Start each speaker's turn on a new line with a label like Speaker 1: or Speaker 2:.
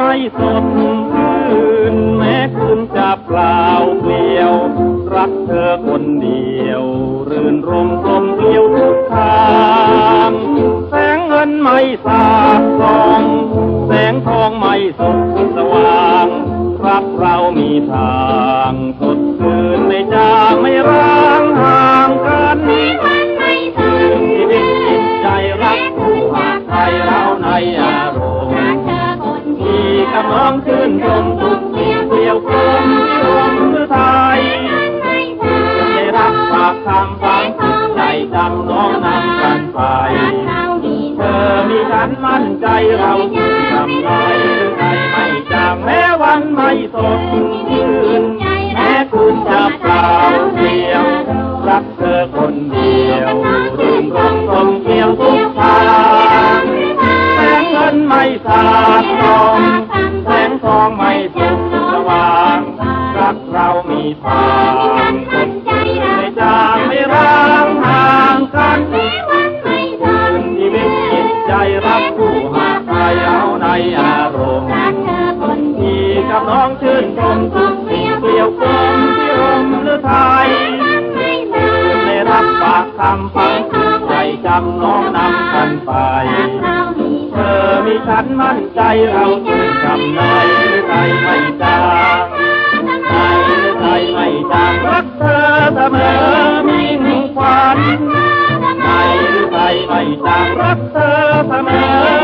Speaker 1: ไม่สดคืนแม้คืนจะเปล่าเปลี่ยว รักเธอคนเดียว รื่นรมกลมเกลียวทุกทางแสงเงินไม่สา ละองขึ้นชมสุดเสียงเดียวคมที่รวมคือไทยได้รับปากคำฟังสุดใจจำน้องนำกันไปเธอมีฉันมั่นใจเราทำได้หรืไม่จางแม้วันไม่สด มีทามีงกันคนใจเราไม่จางไม่ร้างห่างกันไม่ว
Speaker 2: ันไม่
Speaker 1: ทนชีวิตจิตใจรักคู่หาใครเอาในอารมณ์รัก
Speaker 2: เธอคน
Speaker 1: ดีพี่กับน้องชื่นชมทุกสิ่งเกลียวกลมที่รมหรือไทยไม่ทราได้บรับปากคำฟังใจจำน้องนำกันไปเธอมีฉันมั่นใจเราถึงคำไหนหรือใจไม่จาง รักเธอเสมอมิ่งขวัญไหนหรือใจไม่จางรักเธอเสมอมิ่